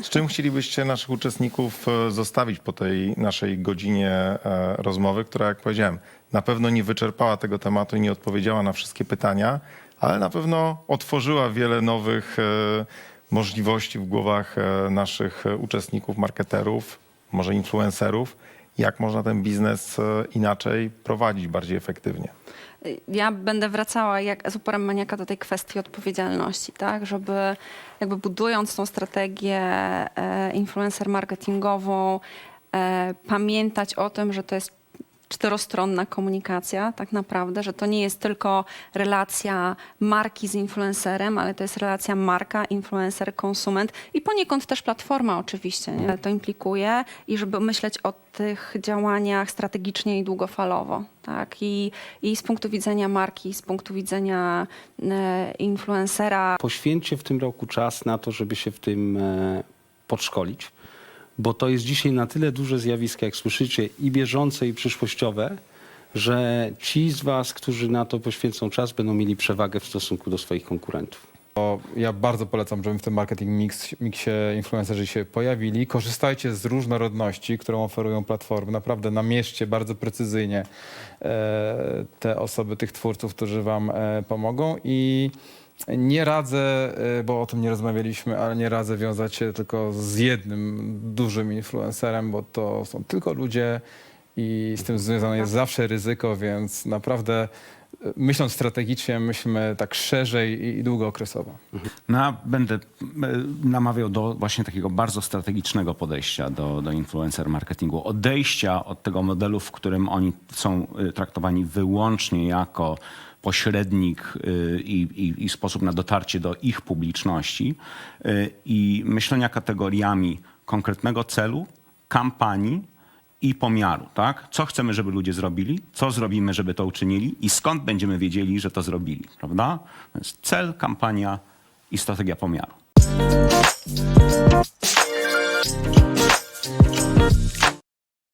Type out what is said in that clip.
Z czym chcielibyście naszych uczestników e, zostawić po tej naszej godzinie e, rozmowy, która, jak powiedziałem, na pewno nie wyczerpała tego tematu i nie odpowiedziała na wszystkie pytania, ale na pewno otworzyła wiele nowych e, możliwości w głowach naszych uczestników, marketerów, może influencerów, jak można ten biznes e, inaczej prowadzić bardziej efektywnie. Ja będę wracała jak z uporem maniaka do tej kwestii odpowiedzialności, tak? Żeby jakby budując tą strategię e, influencer marketingową, e, pamiętać o tym, że to jest czterostronna komunikacja tak naprawdę, że to nie jest tylko relacja marki z influencerem, ale to jest relacja marka, influencer, konsument i poniekąd też platforma oczywiście nie? to implikuje i żeby myśleć o tych działaniach strategicznie i długofalowo. Tak? I, I z punktu widzenia marki, z punktu widzenia e, influencera, Poświęćcie w tym roku czas na to, żeby się w tym e, podszkolić, bo to jest dzisiaj na tyle duże zjawisko, jak słyszycie, i bieżące, i przyszłościowe, że ci z Was, którzy na to poświęcą czas, będą mieli przewagę w stosunku do swoich konkurentów. Ja bardzo polecam, żeby w tym marketing mix, miksie influencerzy się pojawili. Korzystajcie z różnorodności, którą oferują platformy. Naprawdę namierzcie bardzo precyzyjnie e, te osoby, tych twórców, którzy wam e, pomogą i nie radzę, e, bo o tym nie rozmawialiśmy, ale nie radzę wiązać się tylko z jednym dużym influencerem, bo to są tylko ludzie i z tym związane jest zawsze ryzyko, więc naprawdę e, myśląc strategicznie, myślmy tak szerzej i długookresowo. No, ja będę e, namawiał do właśnie takiego bardzo strategicznego podejścia do, do influencer marketingu. Odejścia od tego modelu, w którym oni są traktowani wyłącznie jako pośrednik e, i, i, i sposób na dotarcie do ich publiczności e, i myślenia kategoriami konkretnego celu, kampanii i pomiaru, tak? Co chcemy, żeby ludzie zrobili, co zrobimy, żeby to uczynili i skąd będziemy wiedzieli, że to zrobili, prawda? Jest cel, kampania i strategia pomiaru.